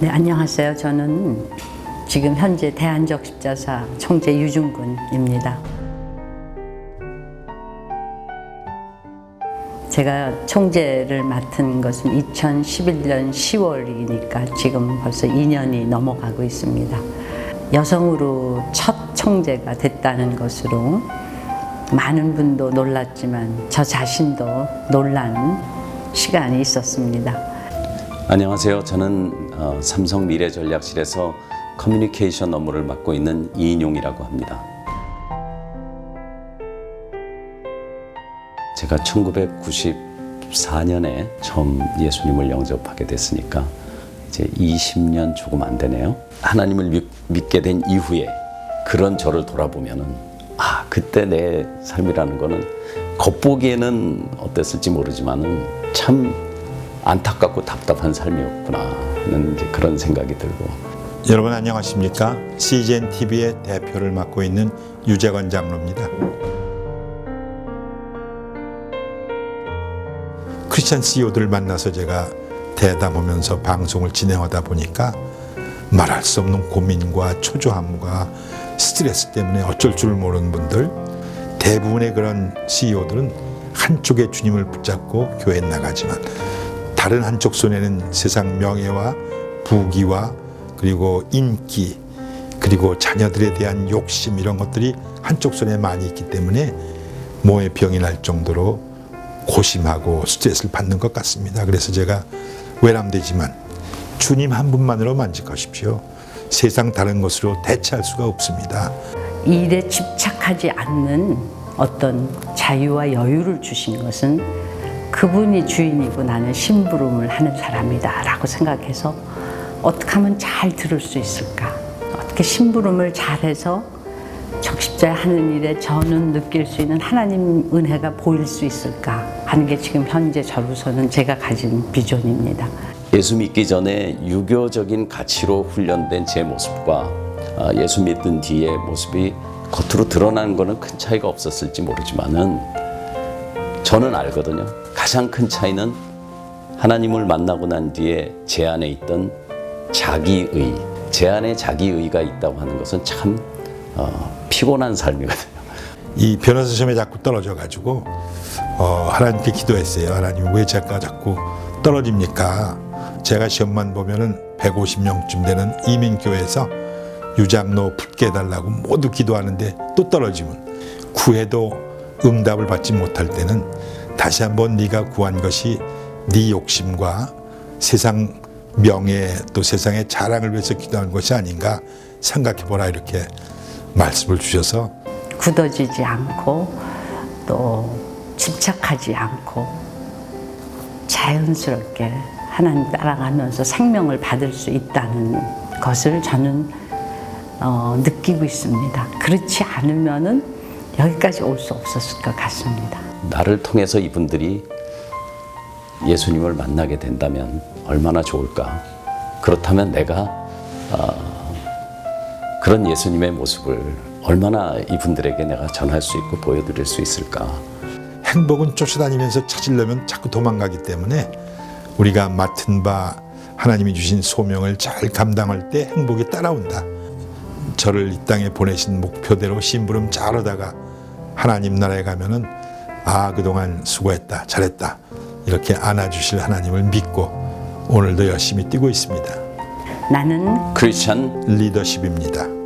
네, 안녕하세요. 저는 지금 현재 대한적 십자사 총재 유중근입니다. 제가 총재를 맡은 것은 2011년 10월이니까 지금 벌써 2년이 넘어가고 있습니다. 여성으로 첫 총재가 됐다는 것으로 많은 분도 놀랐지만 저 자신도 놀란 시간이 있었습니다. 안녕하세요. 저는 어, 삼성 미래전략실에서 커뮤니케이션 업무를 맡고 있는 이인용이라고 합니다. 제가 1994년에 처음 예수님을 영접하게 됐으니까 이제 20년 조금 안 되네요. 하나님을 믿, 믿게 된 이후에 그런 저를 돌아보면은 아 그때 내 삶이라는 거는 겉보기에는 어땠을지 모르지만은 참 안타깝고 답답한 삶이었구나는 이제 그런 생각이 들고 여러분 안녕하십니까? CGN TV의 대표를 맡고 있는 유재건 장로입니다. 크리스찬 CEO들을 만나서 제가 대담하면서 방송을 진행하다 보니까 말할 수 없는 고민과 초조함과 스트레스 때문에 어쩔 줄 모르는 분들 대부분의 그런 CEO들은 한쪽에 주님을 붙잡고 교회에 나가지만 다른 한쪽 손에는 세상 명예와 부귀와 그리고 인기 그리고 자녀들에 대한 욕심 이런 것들이 한쪽 손에 많이 있기 때문에 모의 병이 날 정도로 고심하고 스트레스를 받는 것 같습니다. 그래서 제가 외람되지만 주님 한 분만으로 만족하십시오. 세상 다른 것으로 대체할 수가 없습니다. 이 일에 집착하지 않는 어떤 자유와 여유를 주신 것은 그분이 주인이고 나는 심부름을 하는 사람이다 라고 생각해서 어떻게 하면 잘 들을 수 있을까 어떻게 심부름을 잘해서 적십자에 하는 일에 저는 느낄 수 있는 하나님 은혜가 보일 수 있을까 하는 게 지금 현재 저로서는 제가 가진 비전입니다. 예수 믿기 전에 유교적인 가치로 훈련된 제 모습과 아, 예수 믿은 뒤의 모습이 겉으로 드러나는 큰 차이가 없었을지 모르지만은 저는 알거든요. 가장 큰 차이는 하나님을 만나고 난 뒤에 제 안에 있던 자기의, 제 안에 자기의가 있다고 하는 것은 참 어, 피곤한 삶이거든요. 이 변호사 시험에 자꾸 떨어져 가지고 어, 하나님께 기도했어요. 하나님 왜 제가 자꾸 떨어집니까? 제가 시험만 보면은 150명쯤 되는 이민교회에서 유장로 붙게 해달라고 모두 기도하는데 또 떨어지면 구해도 응답을 받지 못할 때는 다시 한번 네가 구한 것이 네 욕심과 세상 명예 또 세상의 자랑을 위해서 기도한 것이 아닌가 생각해 보라 이렇게 말씀을 주셔서 굳어지지 않고 또 집착하지 않고 자연스럽게 하나님 따라가면서 생명을 받을 수 있다는 것을 저는 어, 느끼고 있습니다. 그렇지 않으면은 여기까지 올 수 없었을 것 같습니다. 나를 통해서 이분들이 예수님을 만나게 된다면 얼마나 좋을까. 그렇다면 내가 어, 그런 예수님의 모습을 얼마나 이분들에게 내가 전할 수 있고 보여드릴 수 있을까. 행복은 쫓아다니면서 찾으려면 자꾸 도망가기 때문에 우리가 맡은 바 하나님이 주신 소명을 잘 감당할 때 행복이 따라온다. 저를 이 땅에 보내신 목표대로 심부름 잘 하다가 하나님 나라에 가면은 아 그동안 수고했다 잘했다 이렇게 안아주실 하나님을 믿고 오늘도 열심히 뛰고 있습니다. 나는 크리스찬 리더십입니다.